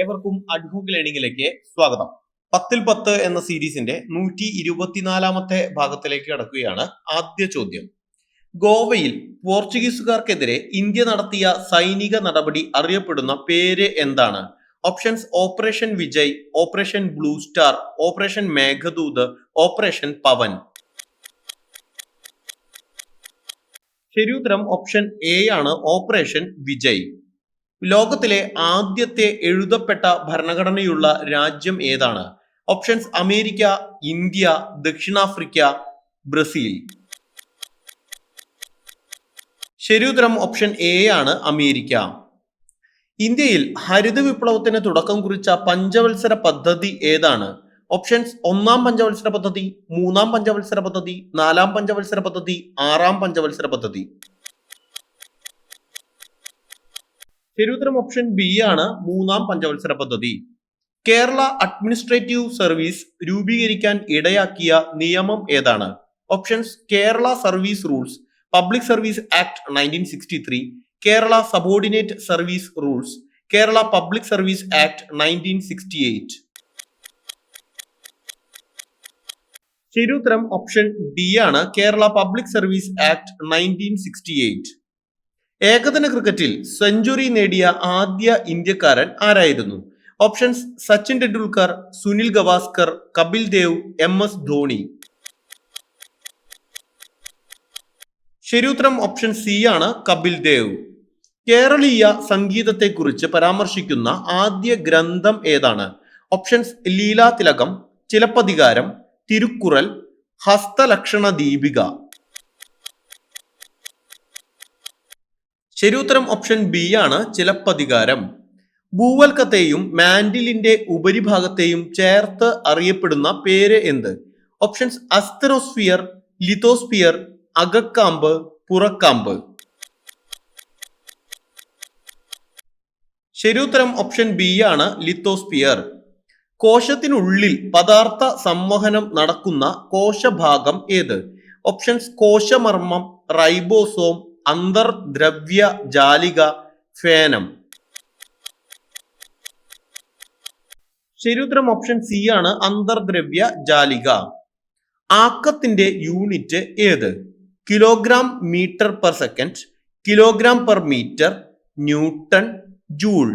ഏവർക്കും അഡ്ഹോക്ക് ലേണിംഗിലേക്ക് സ്വാഗതം. പത്തിൽ പത്ത് എന്ന സീരീസിന്റെ നൂറ്റി ഇരുപത്തിനാലാമത്തെ ഭാഗത്തിലേക്ക് കടക്കുകയാണ് ആദ്യ ചോദ്യം. ഗോവയിൽ പോർച്ചുഗീസുകാർക്കെതിരെ ഇന്ത്യ നടത്തിയ സൈനിക നടപടി അറിയപ്പെടുന്ന പേര് എന്താണ്? Options operation Vijay operation blue star operation Meghdoot operation Pawan. ശരിയുത്തരം ഓപ്ഷൻ എ ആണ് ഓപ്പറേഷൻ വിജയ്. ലോകത്തിലെ ആദ്യത്തെ എഴുതപ്പെട്ട ഭരണഘടനയുള്ള രാജ്യം ഏതാണ്? ഓപ്ഷൻസ് അമേരിക്ക ഇന്ത്യ ദക്ഷിണാഫ്രിക്ക ബ്രസീൽ. ശരിയുത്തരം ഓപ്ഷൻ എ ആണ് അമേരിക്ക. ഇന്ത്യയിൽ ഹരിത വിപ്ലവത്തിന് തുടക്കം കുറിച്ച പഞ്ചവത്സര പദ്ധതി ഏതാണ്? ഓപ്ഷൻസ് ഒന്നാം പഞ്ചവത്സര പദ്ധതി മൂന്നാം പഞ്ചവത്സര പദ്ധതി നാലാം പഞ്ചവത്സര പദ്ധതി ആറാം പഞ്ചവത്സര പദ്ധതി. ശരിയുത്തരം ഓപ്ഷൻ ബി ആണ് മൂന്നാം പഞ്ചവത്സര പദ്ധതി. കേരള അഡ്മിനിസ്ട്രേറ്റീവ് സർവീസ് രൂപീകരിക്കാൻ ഇടയാക്കിയ നിയമം ഏതാണ്? Options Kerala service rules public service act nineteen sixty three Kerala subordinate service rules Kerala public service act nineteen sixty eight option D ആണ് Kerala public service act nineteen sixty eight ഏകദിന ക്രിക്കറ്റിൽ century നേടിയ ആദ്യ ഇന്ത്യക്കാരൻ ആരായിരുന്നു? Options Sachin Tendulkar Sunil Gavaskar Kapil Dev M S Dhoni. ശരിയുത്തരം option C ആണ് കപിൽ ദേവ്. കേരളീയ സംഗീതത്തെക്കുറിച്ച് പരാമർശിക്കുന്ന ആദ്യ ഗ്രന്ഥം ഏതാണ്? ഓപ്ഷൻസ് ലീലാതിലകം ചിലപ്പതികാരം തിരുക്കുറൽ ഹസ്തലക്ഷണ ദീപിക ശരിയുത്തരം ഓപ്ഷൻ ബി ആണ് ചിലപ്പതികാരം. ഭൂവൽക്കത്തെയും മാൻഡിലിന്റെ ഉപരിഭാഗത്തെയും ചേർത്ത് അറിയപ്പെടുന്ന പേര് എന്ത്? ഓപ്ഷൻസ് അസ്തറോസ്ഫിയർ ലിത്തോസ്ഫിയർ അകക്കാമ്പ് പുറക്കാമ്പ്. ശരിയുത്തരം ഓപ്ഷൻ ബി ആണ് ലിത്തോസ്ഫിയർ കോശത്തിനുള്ളിൽ പദാർത്ഥ സംവഹനം നടക്കുന്ന കോശഭാഗം ഏത്? ഓപ്ഷൻസ് കോശമർമ്മം റൈബോസോം അന്തർദ്രവ്യ ജാലിക ഫേനം. ശരിയുത്തരം ഓപ്ഷൻ സി ആണ് അന്തർദ്രവ്യ ജാലിക. ആക്കത്തിന്റെ യൂണിറ്റ് ഏത്? Kilogram metre per second kilogram per metre newton joule.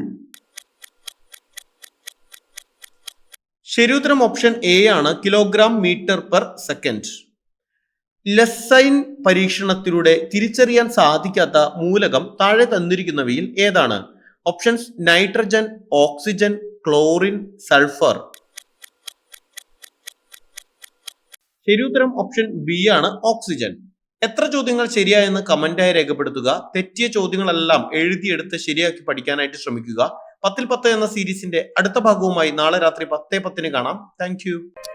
ശരിയുത്തരം ഓപ്ഷൻ എ ആണ് kilogram metre per second. Lassaigne പരീക്ഷണത്തിലൂടെ തിരിച്ചറിയാൻ സാധിക്കാത്ത മൂലകം താഴെ തന്നിരിക്കുന്നവയിൽ ഏതാണ്? Options nitrogen oxygen chlorine sulphur. ശരിയുത്തരം ഓപ്ഷൻ ബി ആണ് ഓക്സിജൻ. എത്ര ചോദ്യങ്ങൾ ശരിയായെന്ന് കമന്റായി രേഖപ്പെടുത്തുക. തെറ്റിയ ചോദ്യങ്ങളെല്ലാം എഴുതിയെടുത്ത് ശരിയാക്കി പഠിക്കാനായിട്ട് ശ്രമിക്കുക. പത്തിൽ പത്ത് എന്ന സീരീസിന്റെ അടുത്ത ഭാഗവുമായി നാളെ രാത്രി പത്തേ പത്തിന് കാണാം. താങ്ക്